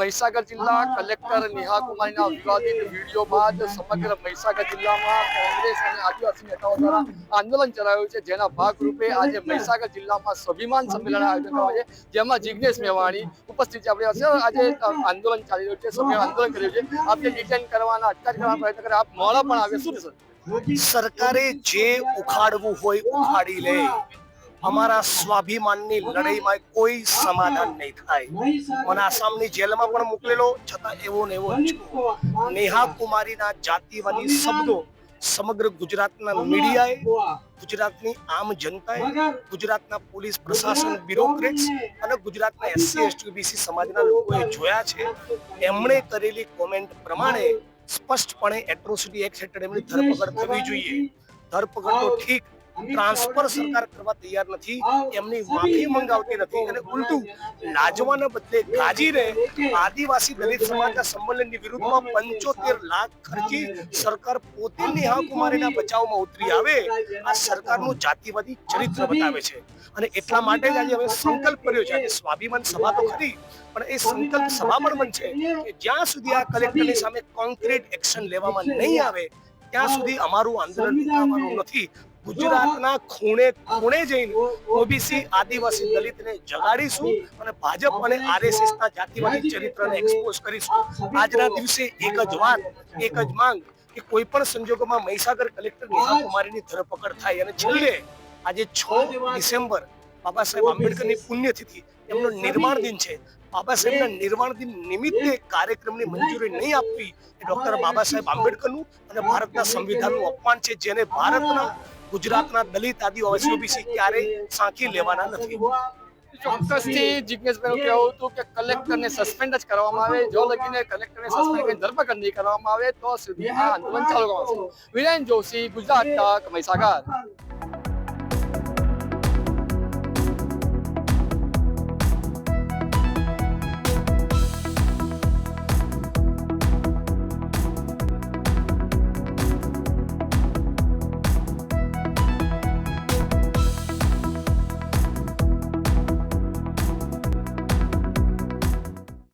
મહીસાગર જિલ્લા કલેક્ટર નિહા કુમારીના વિવાદિત વીડિયો બાદ સમગ્ર મહીસાગર જિલ્લામાં કોંગ્રેસ અને આદિવાસી નેતાઓ દ્વારા આંદોલન ચલાવ્યું છે, જેના ભાગરૂપે આજે મહીસાગર જિલ્લામાં સ્વાભિમાન સંમેલન આયોજન કરવામાં છે, જેમાં જિજ્ઞેશ મેવાણી ઉપસ્થિત આપણે હશે આજે આંદોલન ચાલી રહ્યું છે સભ્ય આંદોલન કર્યું છે. આપને ડિટેન કરવાના અટકાયત કરવાના પ્રયત્ન કરે, આપ મોડા પણ આવે શું સરકારે જે ઉખાડવું હોય, ઉખાડી લે. અમારા સ્વાભિમાનની લડાઈમાં કોઈ સમાધાન નહીં થાય. મને આસામની જેલમાં પણ મોકલેલો, છતાં એવો ને એવો નેહા કુમારીના જાતિવાદી શબ્દો સમગ્ર ગુજરાતના મીડિયાએ, ગુજરાતની આમ જનતાએ, ગુજરાતના પોલીસ પ્રશાસન બ્યુરોક્રેટ્સ અને ગુજરાતના એસસી, એસટી, બીસી સમાજના લોકોએ જોયા છે. એમણે કરેલી કોમેન્ટ પ્રમાણે સ્પષ્ટપણે એટ્રોસિટી એક્ટ હેઠળ એમની ધરપકડ થવી જોઈએ. ધરપકડ તો ઠીક ટ્રાન્સફર સરકાર કરવા તૈયાર નથી, એમની માફી મંગાવતી નથી અને ઉલટું લાજવાના બદલે ગાજીને આદિવાસી દલિત સમાજના સંમેલનની વિરુદ્ધમાં પંચોતેર લાખ ખર્ચી સરકાર પોતે નેહા કુમારીના બચાવમાં ઉતરી આવે, આ સરકારનું જાતિવાદી ચરિત્ર બતાવે છે. અને એટલા માટે જ આજે હવે સંકલ્પ કર્યો છે સ્વાભિમાન સભા તો ખરી, પણ એ સંકલ્પ સભા પણ બનશે કે જ્યાં સુધી આ કલેક્ટરની સામે કોન્ક્રીટ એક્શન લેવામાં નહીં આવે, ત્યાં સુધી અમારું આંદોલન રોકાવાનું નથી. ગુજરાતના ખૂણે ખૂણે જઈને ઓબીસી આદિવાસી દલિતને જગાડીશું અને ભાજપ અને આરએસએસના જાતિવાદી ચરિત્રને એક્સપોઝ કરીશું. આજના દિવસે એક જ વાત એક જ માંગ કે કોઈ પણ સંજોગોમાં મહીસાગર કલેક્ટર નેહા કુમારીની ધરપકડ થાય અને છેલ્લે આજે છ ડિસેમ્બર બાબા સાહેબ આંબેડકરની પુણ્યતિથિ એમનો નિર્માણ દિન છે. બાબા સાહેબના નિર્માણ દિન નિમિત્તે કાર્યક્રમની મંજૂરી નહીં આપવી એ ડોક્ટર બાબા સાહેબ આંબેડકરનું અને ભારતના સંવિધાનનું અપમાન છે જેને ભારતના ગુજરાતના દલિત આદિવાસીઓ ઓબીસી ક્યારેય સાંકી લેવાના નથી. ચોક્કસથી જિજ્ઞેશભાઈનું કહેવું હતું કે કલેક્ટરને સસ્પેન્ડ જ કરવામાં આવે. જો લગીને કલેક્ટરને સસ્પેન્ડ કરીને ધરપકડ નહીં કરવામાં આવે તો સુધી આ આંદોલન ચાલુ કરવામાં આવશે વિરેન જોશી ગુજરાત તક મહીસાગર